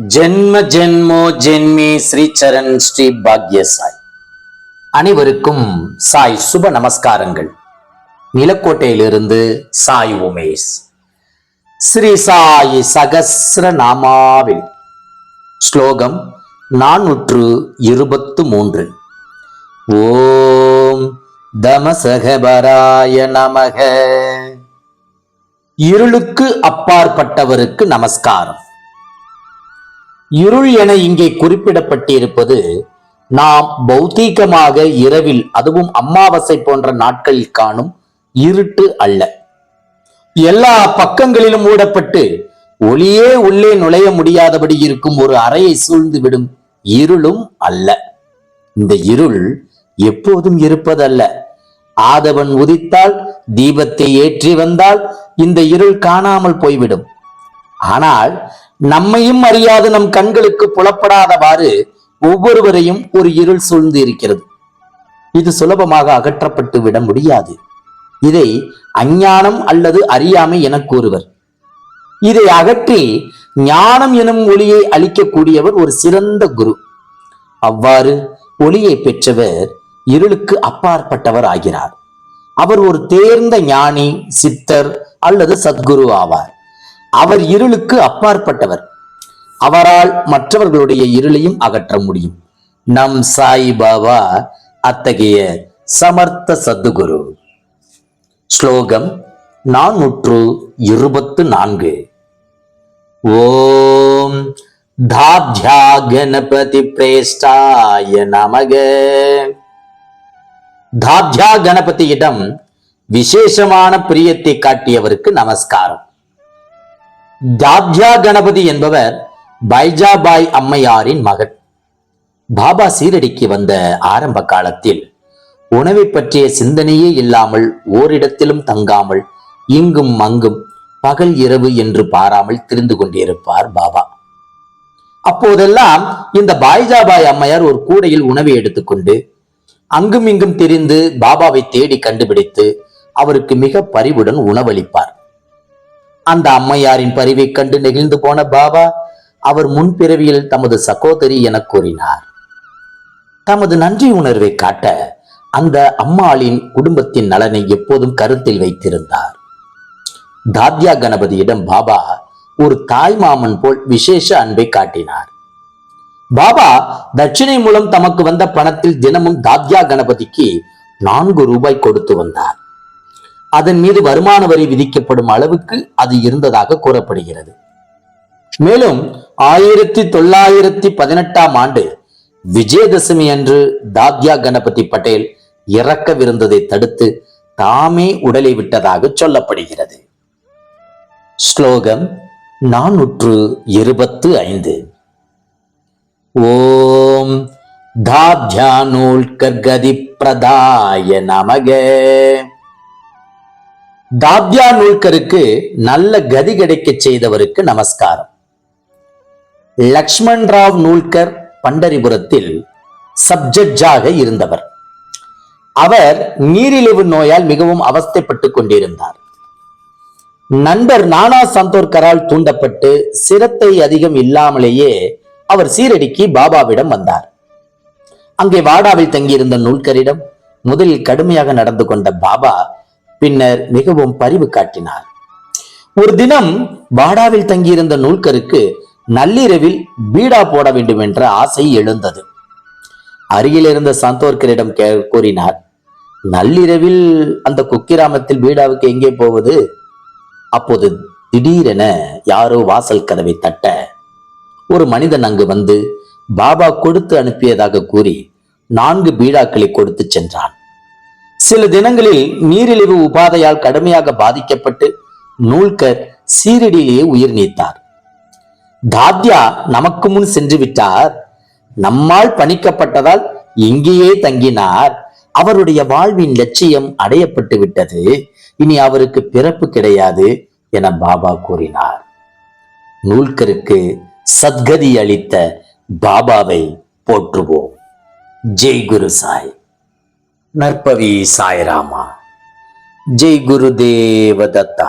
ஜென்ம ஜென்மோ ஜென்மி ஸ்ரீ சரண் ஸ்ரீ பாக்ய சாய் அனைவருக்கும் சாய் சுப நமஸ்காரங்கள். நிலக்கோட்டையிலிருந்து சாய் உமேஷ். ஸ்ரீ சாய் சகசிர நாமாவில். ஸ்லோகம் நானூற்று இருபத்து மூன்று. ஓம் தமசகபராய நமக. இருளுக்கு அப்பாற்பட்டவருக்கு நமஸ்காரம். இருள் என இங்கே குறிப்பிடப்பட்டிருப்பது நாம் பௌத்தீகமாக இரவில் அதுவும் அமாவாசை போன்ற நாட்களில் காணும் இருட்டு அல்ல. எல்லா பக்கங்களிலும் மூடப்பட்டு ஒளியே உள்ளே நுழைய முடியாதபடி இருக்கும் ஒரு அறையை சூழ்ந்து விடும் இருளும் அல்ல. இந்த இருள் எப்போதும் இருப்பதல்ல. ஆதவன் உதித்தால் தீபத்தை ஏற்றி வந்தால் இந்த இருள் காணாமல் போய்விடும். ஆனால் நம்மையும் அறியாது நம் கண்களுக்கு புலப்படாதவாறு ஒவ்வொருவரையும் ஒரு இருள் சூழ்ந்து இருக்கிறது இது சுலபமாக அகற்றப்பட்டு விட முடியாது. இதை அஞ்ஞானம் அல்லது அறியாமை என கூறுவர். இதை அகற்றி ஞானம் எனும் ஒளியை அளிக்கக்கூடியவர் ஒரு சிறந்த குரு. அவ்வாறு ஒளியை பெற்றவர் இருளுக்கு அப்பாற்பட்டவர் ஆகிறார். அவர் ஒரு தேர்ந்த ஞானி சித்தர் அல்லது சத்குரு ஆவார். அவர் இருளுக்கு அப்பாற்பட்டவர். அவரால் மற்றவர்களுடைய இருளையும் அகற்ற முடியும். நம் சாய் பாபா அத்தகைய சமர்த்த சத்துகுரு ஸ்லோகம் நானூற்று இருபத்து நான்கு. ஓம் தாப்யா கணபதி பிரேஷ்டாய நமக. தாப்யா கணபதியிடம் விசேஷமான பிரியத்தை காட்டியவருக்கு நமஸ்காரம். தாப்யா கணபதி என்பவர் பைஜாபாய் அம்மையாரின் மகன். பாபா சீரடிக்கு வந்த ஆரம்ப காலத்தில் உணவை பற்றிய சிந்தனையே இல்லாமல் ஓரிடத்திலும் தங்காமல் இங்கும் அங்கும் பகல் இரவு என்று பாராமல் திரிந்து கொண்டிருப்பார் பாபா. அப்போதெல்லாம் இந்த பாய்ஜாபாய் அம்மையார் ஒரு கூடையில் உணவை எடுத்துக்கொண்டு அங்கும் இங்கும் தெரிந்து பாபாவை தேடி கண்டுபிடித்து அவருக்கு மிக பரிவுடன் உணவளிப்பார். அந்த அம்மையாரின் பரிவை கண்டு நெகிழ்ந்து போன பாபா அவர் முன்பிறவியில் தமது சகோதரி என கூறினார். தமது நன்றி உணர்வை காட்ட அந்த அம்மாளின் குடும்பத்தின் நலனை எப்போதும் கருத்தில் வைத்திருந்தார். தாத்யா கணபதியிடம் பாபா ஒரு தாய் மாமன் போல் விசேஷ அன்பை காட்டினார். பாபா தட்சிணை மூலம் தமக்கு வந்த பணத்தில் தினமும் தாத்யா கணபதிக்கு நான்கு ரூபாய் கொடுத்து வந்தார். அதன் மீது வருமான வரி விதிக்கப்படும் அளவுக்கு அது இருந்ததாக கூறப்படுகிறது. மேலும் ஆயிரத்தி தொள்ளாயிரத்தி பதினெட்டாம் ஆண்டு விஜயதசமி அன்று தாத்யா கணபதி பட்டேல் இறக்கவிருந்ததை தடுத்து தாமே உடலை விட்டதாக சொல்லப்படுகிறது. ஸ்லோகம் நானூற்று இருபத்து ஐந்து. ஓம் தாத்யா நூல்கர் பிரதாய நமக. தாத்யா நூல்கருக்கு நல்ல கதி கிடைக்கச் செய்தவருக்கு நமஸ்காரம். லக்ஷ்மண் ராவ் நூல்கர் பண்டரிபுரத்தில் சப்ஜட்ஜாக இருந்தவர். அவர் நீரிழிவு நோயால் மிகவும் அவஸ்தைப்பட்டுக் கொண்டிருந்தார். நண்பர் நானா சந்தோர்கரால் தூண்டப்பட்டு சிரத்தை அதிகம் இல்லாமலேயே அவர் சீரடிக்கு பாபாவிடம் வந்தார். அங்கே வாடாவில் தங்கியிருந்த நூல்கரிடம் முதலில் கடுமையாக நடந்து கொண்ட பாபா பின்னர் மிகவும் பரிவு காட்டினார். ஒரு தினம் வாடாவில் தங்கியிருந்த நூல்கருக்கு நள்ளிரவில் பீடா போட வேண்டும் என்ற ஆசை எழுந்தது. அருகில் இருந்த சந்தோர்கரிடம் கே- கூறினார் நள்ளிரவில் அந்த குக்கிராமத்தில் பீடாவுக்கு எங்கே போவது? அப்போது திடீரென யாரோ வாசல் கதவை தட்ட ஒரு மனிதன் அங்கு வந்து பாபா கொடுத்து அனுப்பியதாக கூறி நான்கு பீடாக்களை கொடுத்து சென்றான். சில தினங்களில் நீரிழிவு உபாதையால் கடுமையாக பாதிக்கப்பட்டு நூல்கர் சீரடியிலேயே உயிர் நீத்தார். தாத்யா நமக்கு முன் சென்று விட்டார். நம்மால் பணிக்கப்பட்டதால் இங்கேயே தங்கினார். அவருடைய வாழ்வின் லட்சியம் அடையப்பட்டு விட்டது. இனி அவருக்கு பிறப்பு கிடையாது என பாபா கூறினார். நூல்கருக்கு சத்கதி அளித்த பாபாவை போற்றுவோம். ஜெய் குரு சாய் நற்பவி சாய்ராமா ஜெய் குரு தேவதத்தா